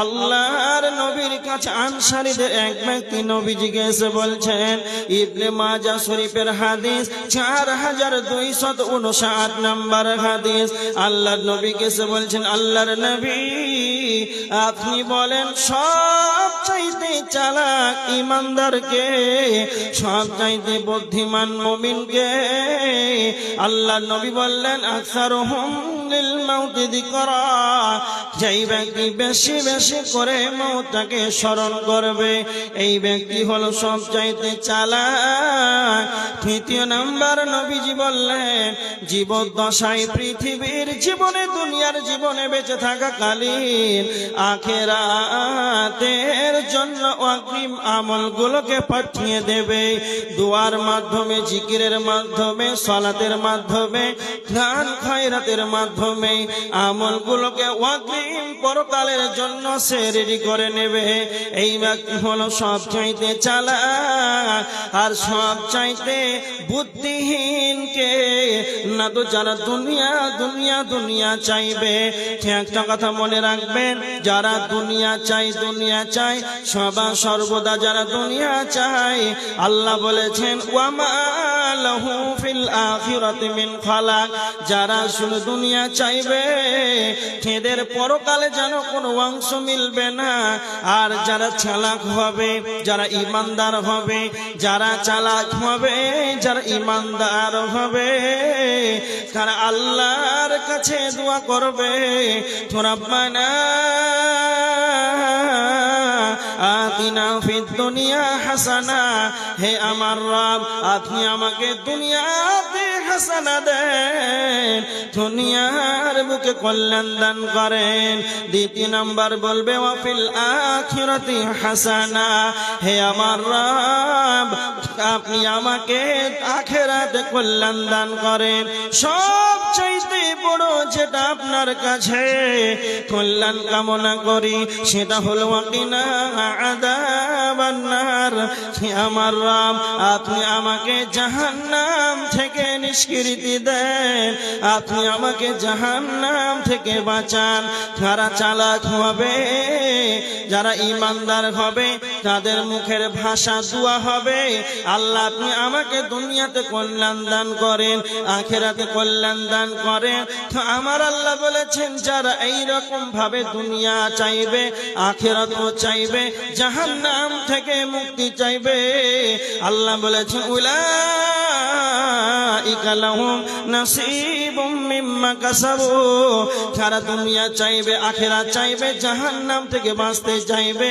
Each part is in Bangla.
আল্লাহর নবীর কাছে আনসারীদের এক ব্যক্তি নবীজিকে এসে বলছেন, ইবনে মাজা শরীফের হাদিস চার হাজার দুইশত উনষাট নম্বর হাদিস। আল্লাহর নবীকে এসে বলছেন, আল্লাহর নবী, আপনি বলেন সব চাইতে চালাক ইমানদারকে সব চাইতে বুদ্ধিমান মমিনকে। আল্লাহর নবী বললেন আকসার হুম লিল মাউতি যিকরা যেই ব্যক্তি বেশি বেশি করে মৌতাকে স্মরণ করবে, এই ব্যক্তি হলো সব চাইতে চালাক। তৃতীয় নাম্বার নবীজি বললেন, জীবদ্দশায় পৃথিবীর জীবনে, দুনিয়ার জীবনে বেঁচে থাকা কালীন আখেরাতের জন্য অগ্রিম আমলগুলোকে পাঠিয়ে দেবে। দুয়ার মাধ্যমে, জিকিরের মাধ্যমে, সলাতের মাধ্যমে, গান, খয়রাতের মাধ্যমে আমলগুলোকে অগ্রিম পরকালের জন্য সে রেডি করে নেবে। এই ব্যক্তি হলো সব চাইতে চালা আর সব চাইতে বুদ্ধিহীনকে না তো যারা দুনিয়া দুনিয়া দুনিয়া চাইবে। একটা কথা মনে রাখবেন, যারা দুনিয়া চাই দুনিয়া চাই সবা সর্বদা যারা দুনিয়া চাই আল্লাহ বলেছেন ওয়ামা ফিল আখিরাতি মিন খালাক। যারা শুধু দুনিয়া চাইবে। এদের পরকালে যেন কোনো অংশ মিলবে না। আর যারা চালাক হবে, যারা ইমানদার হবে, যারা চালাক হবে, যারা ইমানদার হবে, তারা আল্লাহর কাছে দোয়া করবে। তোরা ফিদ দুনিয়া হাসানা। হে আমার রব, আপনি আমাকে দুনিয়াতে হাসানা দেন, দুনিয়ার বুকে কল্যাণ দান করেন। দ্বিতীয় নাম্বার বলবে, ওয়াফিল আখিরাতি হাসানা। হে আমার রব, আপনি আমাকে আখেরাতে কল্যাণ দান করেন। সব চাইতে বড় যেটা আপনার কাছে। কল্যাণ কামনা করি, সেটা হলো আকিনা আদাবান্নার। আমার রাম, আপনি আমাকে জাহান্নাম থেকে নিষ্কৃতি দেন। আপনি আমাকে জাহান্নাম থেকে বাঁচান। যারা চালাক হবে, যারা ইমানদার হবে তাদের মুখের ভাষা দুয়া হবে, আল্লাহ আপনি আমাকে দুনিয়াতে কল্যাণ দান করেন, আখেরাতে কল্যাণ দান করেন। তো আমার আল্লাহ বলেছেন, যারা এই রকম ভাবে দুনিয়া চাইবে, আখেরাতও চাইবে, জাহান্নাম থেকে মুক্তি চাইবে, আল্লাহ বলেছেন উলা লাহুম নাসিবুম মিম্মা কাসাবু। যারা দুনিয়া চাইবে, আখেরা চাইবে, জাহান্নাম থেকে বাঁচতে চাইবে।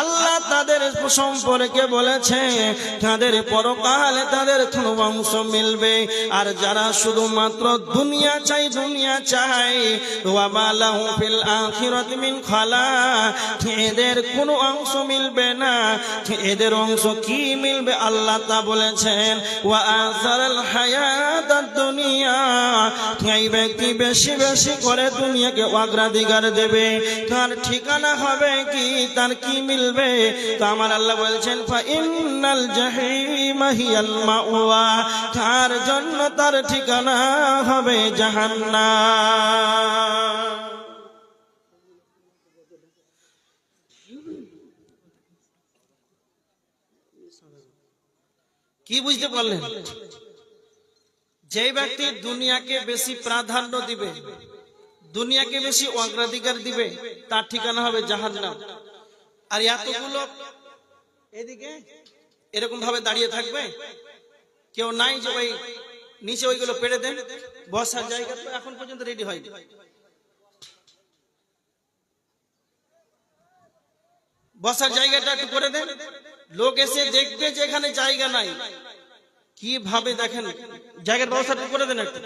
আল্লাহ তাদের সম্পর্কে বলেছে, তাদের পরকালে তাদের কোন অংশ মিলবে। আর যারা শুধুমাত্র দুনিয়া চাই দুনিয়া চাই ওয়ামা লাহু ফিল মিন খালা, এদের কোনো অংশ মিলবে না। এদের অংশ কি মিলবে? আল্লাহ তা বলেছেন, ওয়া আসারাল হায়াতাদ দুনিয়া ব্যক্তি বেশি বেশি করে দুনিয়াকে অগ্রাধিকার দেবে। তার ঠিকানা হবে কি, তার কি মিলবে? তো আমার আল্লাহ বলছেন ফা ইন্নাল জাহিমা হিয়াল মাওয়া তার জন্য তার ঠিকানা হবে জাহান্নাম। কি বুঝতে পারলেন? যে ব্যক্তি দুনিয়াকে বেশি প্রাধান্য দিবে, দুনিয়াকে বেশি অগ্রাধিকার দিবে, তার ঠিকানা হবে জাহান্নাম। আর এতগুলো এদিকে এরকম ভাবে দাঁড়িয়ে থাকবে? কেউ নাই যে ভাই, নিচে ওইগুলো পেড়ে দেন, বসার জায়গা তো এখন পর্যন্ত রেডি হয়নি। বসার জায়গাটা একটু করে দেন। লোক এসে দেখবে যে এখানে জায়গা নাই। কীভাবে দেখেন? জায়গার ব্যবস্থা একটু করে দেন একটু।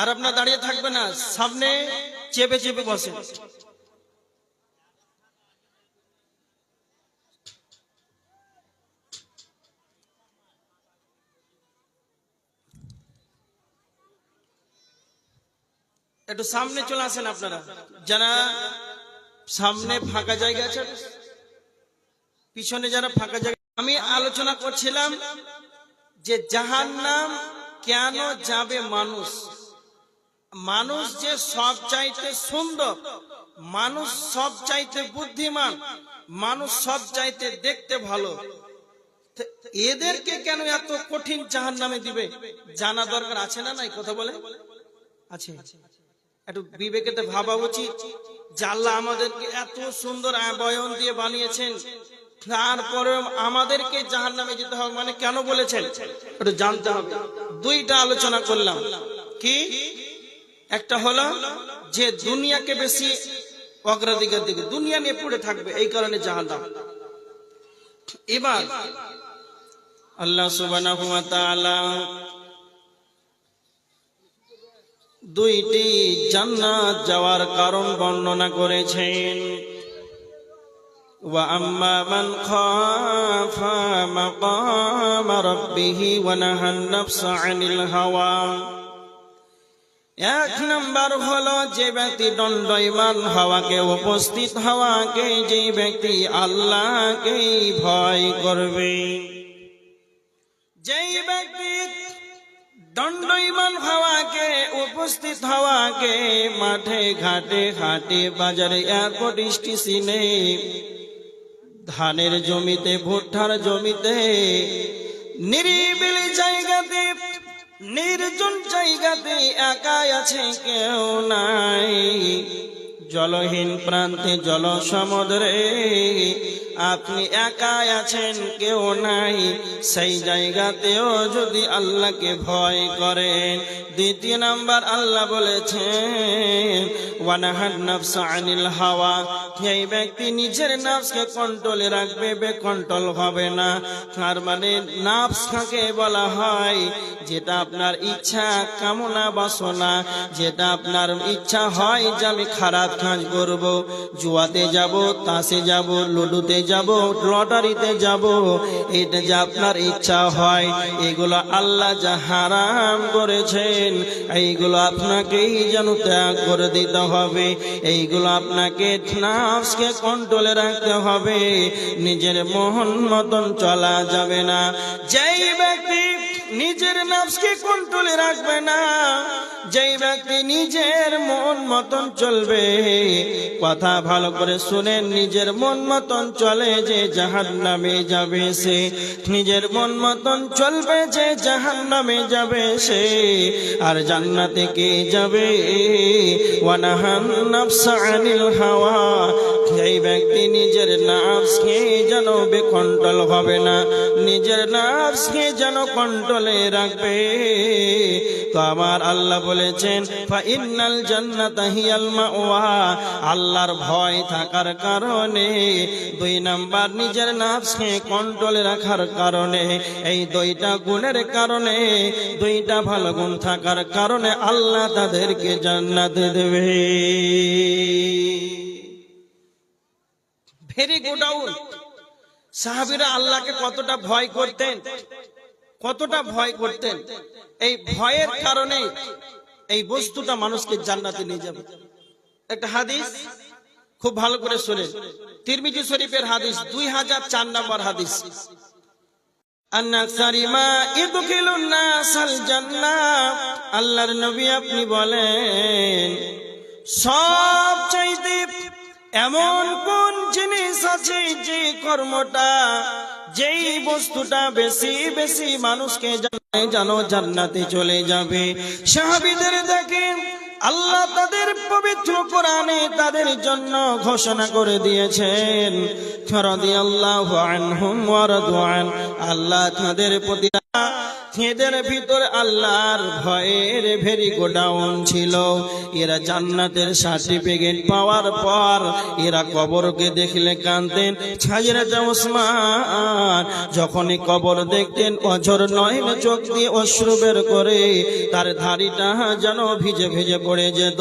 আর আপনার দাঁড়িয়ে থাকবে না, সামনে চেপে চেপে বসে। একটু সামনে চলে আসেন আপনারা। যারা সামনে ফাঁকা জায়গা আছে, পিছনে যারা ফাঁকা জায়গা, আমি আলোচনা করছিলাম যে জাহান্নাম কেন যাবে মানুষ? মানুষ যে সব চাইতে সুন্দর, মানুষ সব চাইতে বুদ্ধিমান, মানুষ সব চাইতে দেখতে ভালো এদেরকে কেন এত কঠিন জাহান নামে দিবে? জানা দরকার আছে না নাই? কথা বলে আছে। একটু বিবেকেতে ভাবা উচিত আল্লাহ আমাদেরকে এত সুন্দর বয়ন দিয়ে বানিয়েছেন। তারপরে আমাদেরকে জাহান নামে যেতে হবে মানে কেন বলেছেন? একটু জানতে হবে। দুইটা আলোচনা করলাম। কি? একটা হলো যে দুনিয়াকে বেশি অগ্রাধিকার দিকে দুনিয়া নিয়ে পড়ে থাকবে, এই কারণে জাহান্নাম। এবার আল্লাহ তাআলা দুইটি জান্নাত যাওয়ার কারণ বর্ণনা করেছেন। وأما من خاف مقام ربه ونهى النفس عن الهوى এক নম্বর হলো যে ব্যক্তি দণ্ডইমান হওয়াকে উপস্থিত হওয়াকে যে ব্যক্তি আল্লাহকেই ভয় করবে যেই ব্যক্তি দণ্ডইমান হওয়াকে উপস্থিত হওয়াকে মাঠে ঘাটে হাটে বাজারে এয়ারপোর্ট স্টেশনে ধানের জমিতে ভুট্টার জমিতে নিরিবিলি জায়গাতে নির্জন জায়গাতে একাই আছে কেউ নাই। জলহীন প্রান্তে জল সমুদ্রে আপনি একাই আছেন, কেউ নাই। সেই জায়গাতেও যদি আল্লাহকে ভয় করেন, দ্বিতীয় নাম্বার আল্লাহ বলেছেন, ওয়ানাহান নফস আনিল হাওয়া। এই ব্যক্তি নিজের নাফসকে কন্ট্রোলে রাখবে বে কন্ট্রোল হবে না। তার মানে নাফস কাকে বলা হয়? যেটা আপনার ইচ্ছা কামনা বাসনা যেটা আপনার ইচ্ছা হয় যে আমি খারাপ কাজ করব, জুয়াতে যাব, তাসে যাব, লুডুতে যাব, লটারিতে যাব। এটা যে আপনার ইচ্ছা হয়, এগুলো আল্লাহ যা হারাম করেছেন, এইগুলো আপনাকেই যেন ত্যাগ করে দিতে হবে। এইগুলো আপনাকে নাফসকে কন্ট্রোলে রাখতে হবে। নিজের মোহন মতন চলা যাবে না। যেই ব্যক্তি নিজের নাফসকে কন্ট্রোলে রাখবে না। যেই ব্যক্তি নিজের মন মতন চলবে, কথা ভালো করে শুনেন নিজের মন মতন চলে যে জাহান নামে যাবে সে। নিজের মন মতন চলবে যে জাহান নামে যাবে সে। আর জান্নাতে কে যাবে? ওয়ানাহান নাফসা আনিল হাওয়া। এই ব্যক্তি নিজের নাফসকে যেন বেকন্ট্রোল হবে না, নিজের নাফসকে যেন কন্ট্রোলে রাখবে। তো আমার আল্লাহ বলেছেন, ফা ইন্নাল জান্নাতা হিয়াল মাওয়া। আল্লাহর ভয় থাকার কারণে, দুই নাম্বার নিজের নাফসকে কন্ট্রোলে রাখার কারণে, এই দুইটা গুণের কারণে, দুইটা ভালো গুণ থাকার কারণে আল্লাহ তাদেরকে জান্নাত দেবে। ভেরি গুড আউট সাহাবিরা আল্লাহকে কতটা ভয় করতেন, কতটা ভয় করতেন। এই ভয়ের কারণে এই বস্তুটা মানুষকে জান্নাতে নিয়ে যাবে। একটা হাদিস খুব ভালো করে শুনেন। তিরমিজি শরীফের হাদিস দুই হাজার চার নম্বর হাদিস। আল্লাহর নবী আপনি বলেন সব চাইতে এমন কোন জিনিস আছে যে কর্মটা, যেই বস্তুটা বেশি বেশি মানুষকে জানে জানো জান্নাতে চলে যাবে? সাহাবিদের দেখেন আল্লাহ তাদের পবিত্র কোরআনে তাদের জন্য ঘোষণা করে দিয়েছেন। আল্লাহ তাদের প্রতি এদের ভিতর আল্লাহর ভয়ের ভেরি গোডাউন ছিল। এরা জান্নাতের সার্টিফিকেট পাওয়ার পর এরা কবরকে দেখলে কানতেন ছাজরাটা ওসমান যখনই কবর দেখতেন, অঝর নয় চোখ দিয়ে অশ্রু বের করে তার ধারিটা যেন ভিজে ভিজে পড়ে যেত।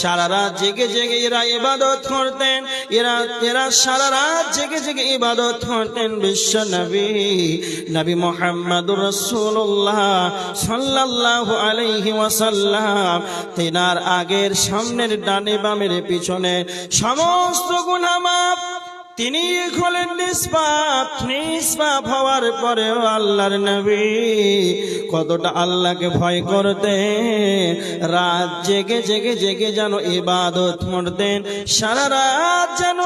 সারা রাত জেগে জেগে এরা ইবাদত করতেন। এরা এরা সারা রাত জেগে জেগে ইবাদত করতেন বিশ্ব নবী। নবী মোহাম্মদুর রসুল্লাহ সাল্লাহ আলহি ওয়াসাল্লাম। তেনার আগের সামনের ডানে বামের পিছনে সমস্ত মাফ তিনি হলেন নিষ্পাপ নিষ্পাপ হওয়ার পরেও আল্লাহর নবী কতটা আল্লাহকে ভয় করতে রাত জেগে জেগে জেগে যেন ইবাদত করতেন সারা রাত যেন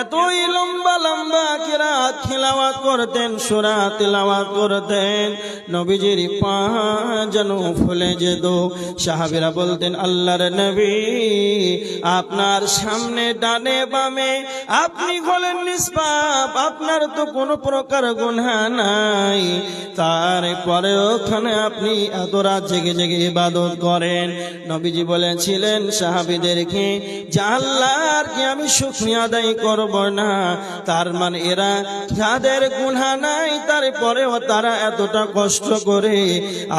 এতই লম্বা লম্বা কেরাত তিলাওয়াত করতেন, সুরা তিলাওয়াত করতেন। নবীজির পা যেন ফুলে যেত। সাহাবিরা বলতেন, আল্লাহর নবী, আপনার সামনে, ডানে, বামে আপনি হলেন নিষ্পাপ, আপনার তো কোনো প্রকার গুণা নাই। তারপরে ওখানে আপনি এত রাত জেগে জেগে ইবাদত করেন। নবীজি বলেছিলেন, সাহাবিদেরকে, যে আল্লাহর কি আমি শুকরিয়া আদায় করব না, তার মানে এরা যাদের গুণা নাই, তারপরেও তারা এতটা কষ্ট করে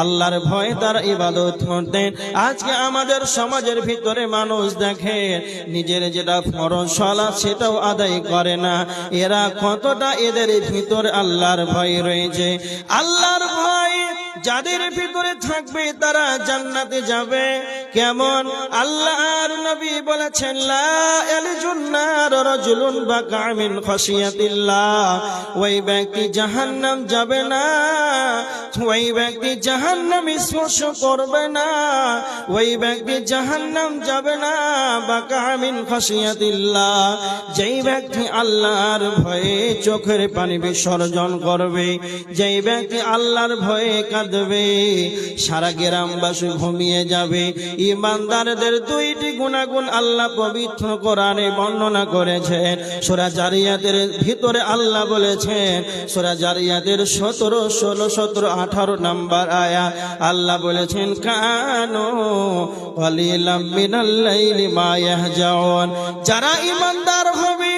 আল্লাহর ভয়ে তারা ইবাদত করতেন। আজকে আমাদের সমাজের ভিতরে মানুষ দেখে, নিজের যেটা ফরজ সেটাও আদায় করে না। এরা কতটা এদের ভিতর আল্লাহর ভয় রয়েছে? আল্লাহর ভয় যাদের ভিতরে থাকবে তারা জান্নাতে যাবে। কেমন? আল্লাহর নবী বলেছেন ওই ব্যক্তি জাহান্নাম যাবে না। ওই ব্যক্তি জাহান্নাম স্পর্শ করবে না। ওই ব্যক্তি জাহান্নাম যাবে না, বাকা মিন খাশিয়াতিল্লাহ। যেই ব্যক্তি আল্লাহর ভয়ে চোখের পানি বিসর্জন করবে, যেই ব্যক্তি আল্লাহর ভয়ে কাঁদবে সারা গ্রামবাসী ঘুমিয়ে যাবে। ইমানদারদের দুইটি গুণাগুণ আল্লাহ পবিত্র কোরআনে বর্ণনা করেছেন। সোরা জারিয়াতের ভিতরে আল্লাহ বলেছেন, সোরা জারিয়াতের সতেরো, ষোলো, সতেরো, আঠারো নাম্বার আয়া। আল্লাহ বলেছেন, কানো কলিলাম মিনাল্লাইলি যারা ইমানদার হবে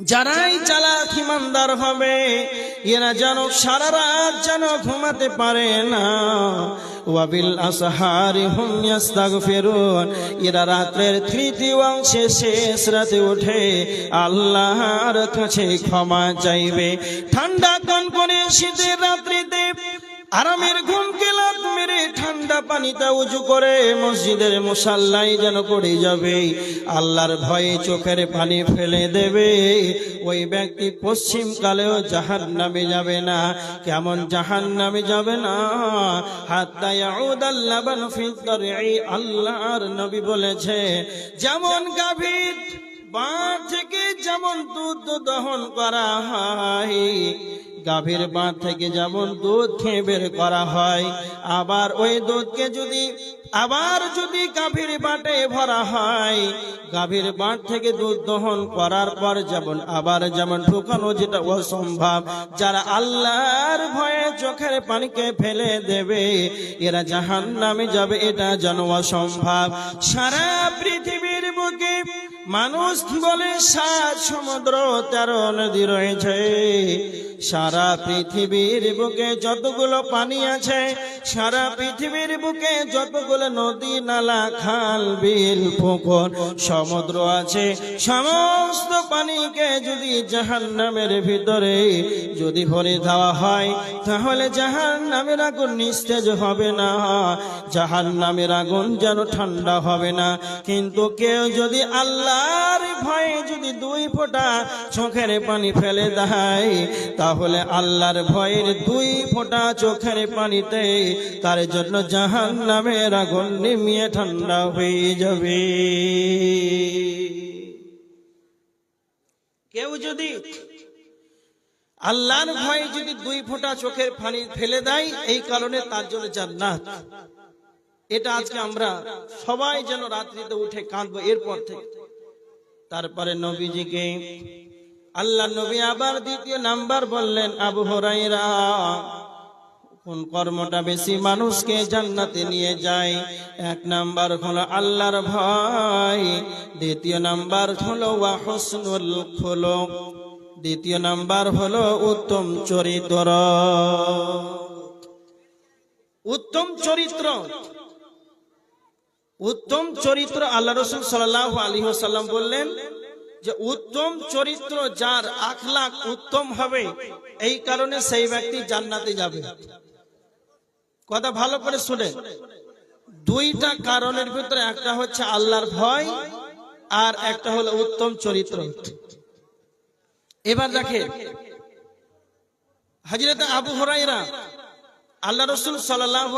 যারাই চালাক ইমানদার হবে এরা যেন সারা রাত যেন ঘুমাতে পারে না। ওয়াবিল আসহারি হুম ইয়াস্তাগফিরুন, এরা রাত্রের তৃতীয় অংশে শেষ রাতে উঠে আল্লাহর কাছে ক্ষমা চাইবে। ঠান্ডা কনকনে শীতের রাত্রিতে আরামের ঘুম পানিতে উজু করে মসজিদের মুসাল্লাই যেন পড়ে যাবে। আল্লাহর ভয়ে চোখের পানি ফেলে দেবে। ওই ব্যক্তি পশ্চিম কালেও জাহান নামে যাবে না। কেমন জাহান নামে যাবে না? আল্লাহর নবী বলেছে, যেমন গাভীর বাঁ থেকে যেমন দুধ দহন করা হয় গাভীর বাঁধ থেকে যেমন দুধ খেয়ে বের করা হয়, আবার ওই দুধকে যদি, আবার যদি গাভীর বাটে ভরা হয়, গাভীর বাট থেকে দুধ দহন করার পর যেমন, আবার যেমন ঢুকানো যেটা অসম্ভব, যারা আল্লাহর ভয়ে চোখের পানিকে ফেলে দেবে, এরা জাহান নামে যাবে, এটা যেন অসম্ভব। সারা পৃথিবীর বুকে মানুষ বলে সাত সমুদ্র তেরো নদী রয়েছে। সারা পৃথিবীর বুকে যতগুলো পানি আছে সারা পৃথিবীর বুকে যতগুলো নদী, নালা, খাল, বিল, পুকুর সমুদ্র আছে, সমস্ত পানিকে যদি জাহান নামের ভিতরে যদি ভরে দেওয়া হয়, তাহলে জাহান নামের আগুন নিস্তেজ হবে না। জাহান নামের আগুন যেন ঠান্ডা হবে না। কিন্তু কেউ যদি আল্লাহর ভয়ে যদি দুই ফোঁটা চোখের পানি ফেলে দেয়, তাহলে আল্লাহর ভয়ের দুই ফোঁটা চোখের পানিতে তার জন্য জাহান নামের আগুন নিমিয়ে ঠান্ডা হয়ে যাবে। কেউ যদি আল্লাহর ভয়ে যদি দুই ফোঁটা চোখের পানি ফেলে দেয়, এই কারণে তার জন্য জান্নাত। এটা আজকে আমরা সবাই যেন রাত্রিতে উঠে কাঁদবো, এরপর থেকে। তারপরে নবীজিকে আল্লাহ নবী আবার দ্বিতীয় নাম্বার বললেন, আবু হরাইরা কোন কর্মটা বেশি মানুষকে জান্নাতে নিয়ে যায়? এক নাম্বার হলো আল্লাহর ভয়, দ্বিতীয় নাম্বার হলো ওয়া হুসনুল খুলুক, দ্বিতীয় নাম্বার হলো উত্তম চরিত্র। উত্তম চরিত্র। উত্তম চরিত্র আল্লাহ রসুল সাল্লাহ আলী সাল্লাম বললেন যে উত্তম চরিত্র যার আখলাখ উত্তম হবে, এই কারণে সেই ব্যক্তি জান্নাতে যাবে। কথা ভালো করে শুনে দুইটা কারণের ভিতরে একটা হচ্ছে আল্লাহর ভয় আর একটা হলো উত্তম চরিত্র। এবার দেখে হাজিরত আবু হরাইরা আল্লাহ রসুল সাল্লাহ